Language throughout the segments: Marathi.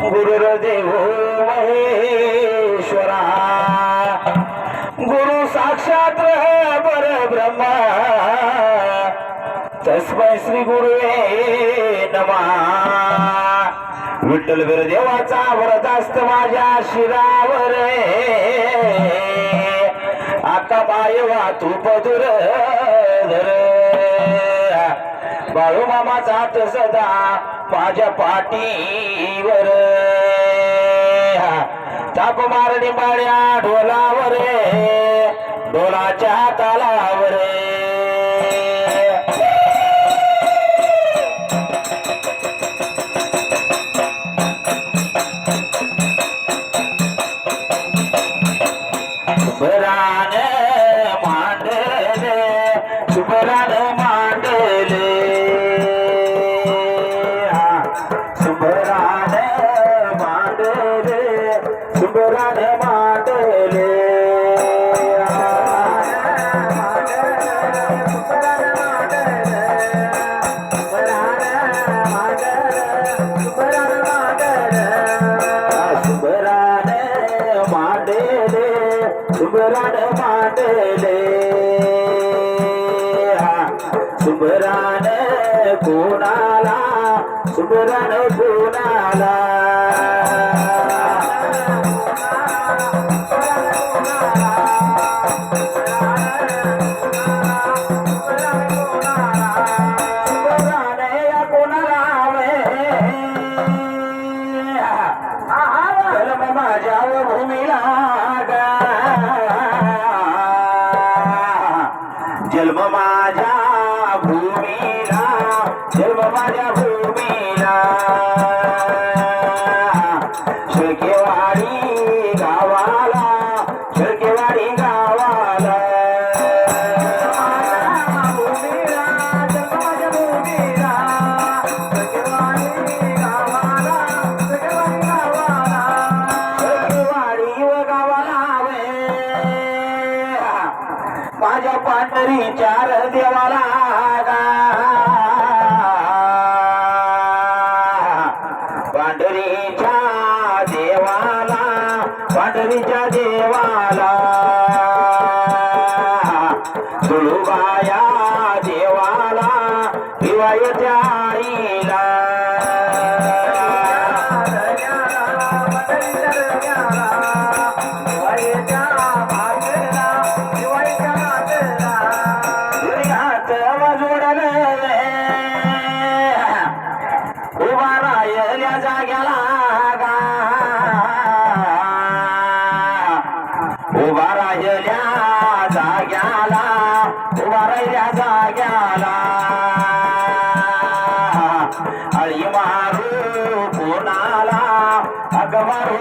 विष्णू गुरुर्देव महेश्वरा. गुरु साक्षात परब्रह्मा तस्मै श्री गुरुवे नमा. विठ्ठल वीर देवाचा वरदास्त माझ्या शिरावर. आता बाय तू दूर धर. बाळू मामाचा हात सदा माझ्या पाठीवर. ताप मारणी माळ्या ढोलावर ढोलाच्या तालावर. मांडले हा. सुभरान कोणाला सुभरान कोणाला जन्म माझ्या भूमीला जन्म माझ्या भूमीला. शेकेवाडी पांढरी चार देवाला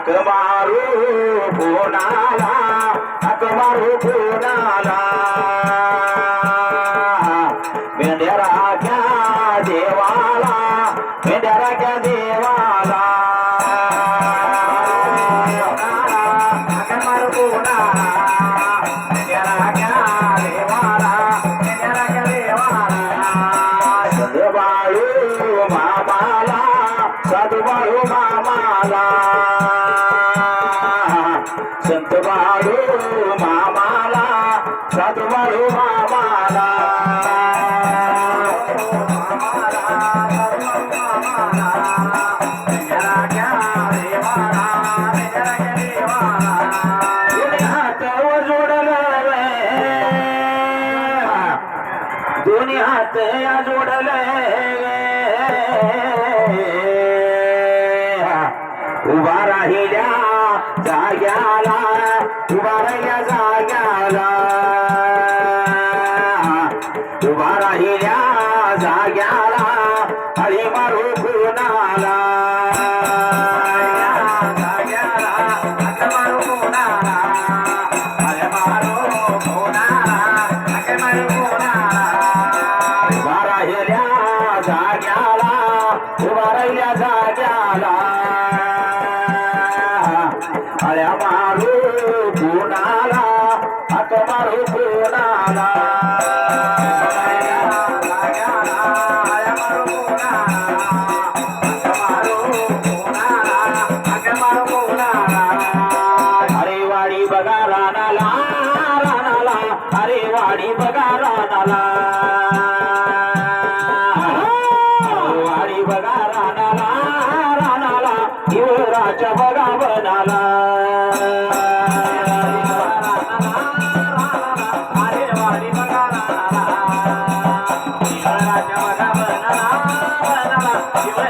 हाक मारू कोणाला? हाक मारू कोणाला? मेंढ्या देवाला मेंढ्या देवाला. हाक मारू कोणाला? मेंढ्या देवाला देवाला. सदबाळू मामाला सदबाळू दोन्ही हात या जोडले उभा राहिल्या जाग्याला उभा राहिल्या जा।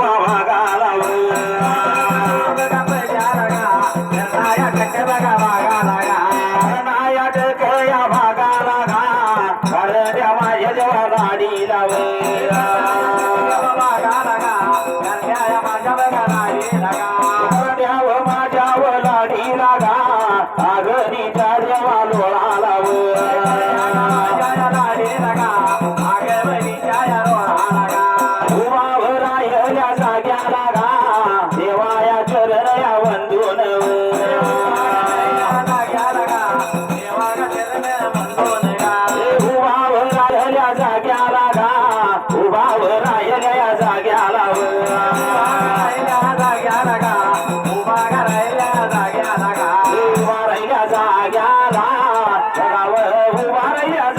గౌరవ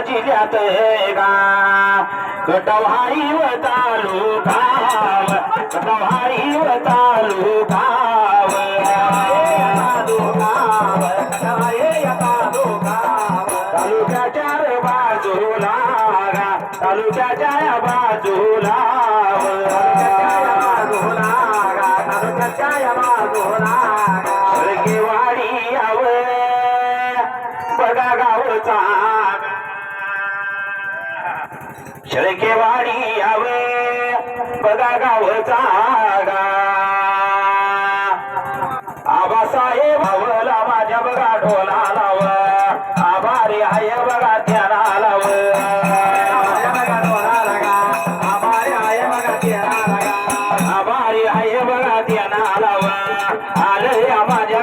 जिल्ह्यात हे गा कटवारी व तालू भाव. कटवारी व तालू भाव. तालुक्याच्या बाजूला तालुक्याच्या बघा गावचा शेळकेवाडी यावे. बघा माझ्या बघा ढोला लाव. आभारी हाय बघा त्याला लाव. आभारी हाय बघा त्याला लाव. आलं माझ्या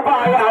Bye.